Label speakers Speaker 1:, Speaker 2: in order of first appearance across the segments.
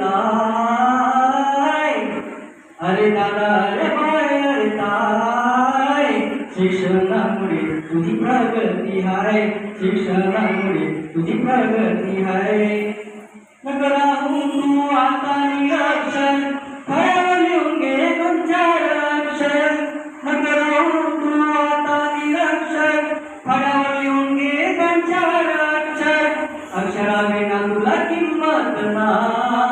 Speaker 1: ताय अरे दादा अरे बाय अरे ताय शिक्षणामुळे तुझी प्रगती हाय। शिक्षणामुळे तुझी प्रगती हाय। नगराहून तू आता निरक्षर। फळावर लिहून घे दोन चार अक्षर। तू आता निरक्षर। फळावर लिहून घे तुमच्या चार अक्षराविना तुला किंमत नाही।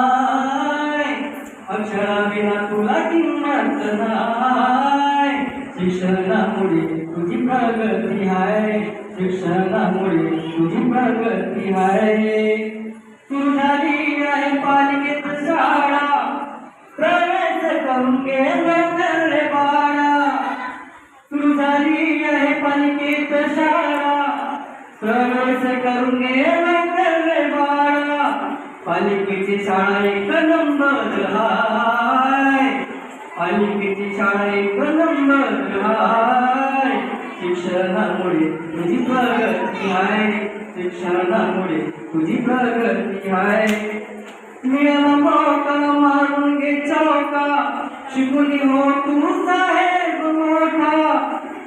Speaker 1: अक्षराविना तुला किंमत नाही. शिक्षणामुळे तुझी प्रगती आहे. शिक्षणामुळे तुझी प्रगती आहे. तू झाली आहे पालिकेत शाळा. प्रवेश करून गेले बाळा. तू झाली आहे पालिकेत शाळा. प्रवेश करून गेला पालिकेची शाळा एक नंबर हाय. पालिकेची शाळा एक नंबर हाय. शिक्षणामुळे तुझी प्रगती आहे शिक्षणामुळे तुझी प्रगती आहे मिळाला मौका मारून घे चौका. शिकून हो तू साहेब मोठा.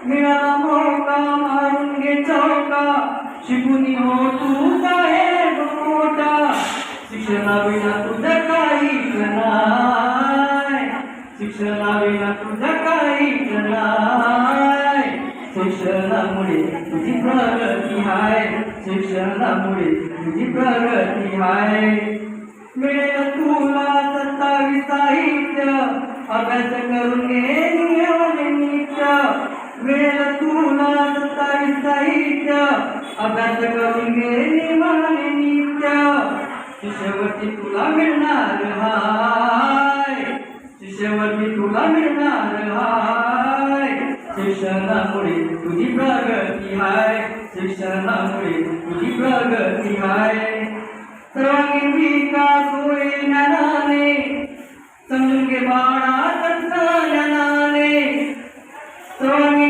Speaker 1: मिळाला मौका मारून घे चौका. शिकून हो तू साहेब शिक्षणाविना तुझं काहीच नाही. शिक्षणाविना तुझं काहीच नाही. शिक्षणामुळे तुझी प्रगती आहे शिक्षणामुळे तुझी प्रगती आहे मिळेल तुला सत्तावीस साहित्य. अभ्यास करून घे नित्य मिळेल तुला सत्तावीस साहित्य. अभ्यास करून घे शिष्यवती तुला मिळणार हाय. शिष्यवती तुला मिळणार हाय. शिक्षणामुळे तुझी प्रगती हाय. शिक्षणामुळे तुझी प्रगती हाय. सर्वांगीण विकास होईल ज्ञानाने समजून घे बाळा तंत्रज्ञानाने सर्वांगीण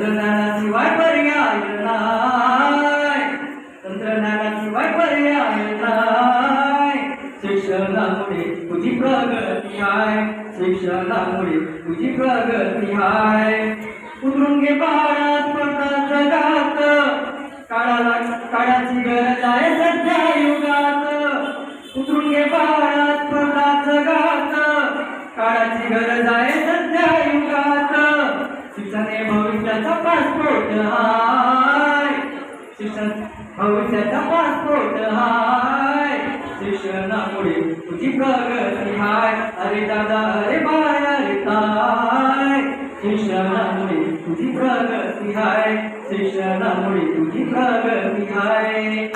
Speaker 1: तंत्रज्ञानाशिवाय पर्याय नाही. तंत्रज्ञानाशिवाय पर्याय नाही. शिक्षणामुळे तुझी प्रगती आहे. शिक्षणामुळे तुझी प्रगती आहे. उतरून घे पहाडा स्वतः जगात. काळाला काळाची गरज पासपोर्ट हाय. शिक्षण भविष्याचा पासपोर्ट हाय. शिक्षणामुळे तुझी प्रगती हाय. अरे दादा अरे बाय अरे काय शिक्षणामुळे तुझी प्रगती हाय. शिक्षणामुळे तुझी प्रगती हाय.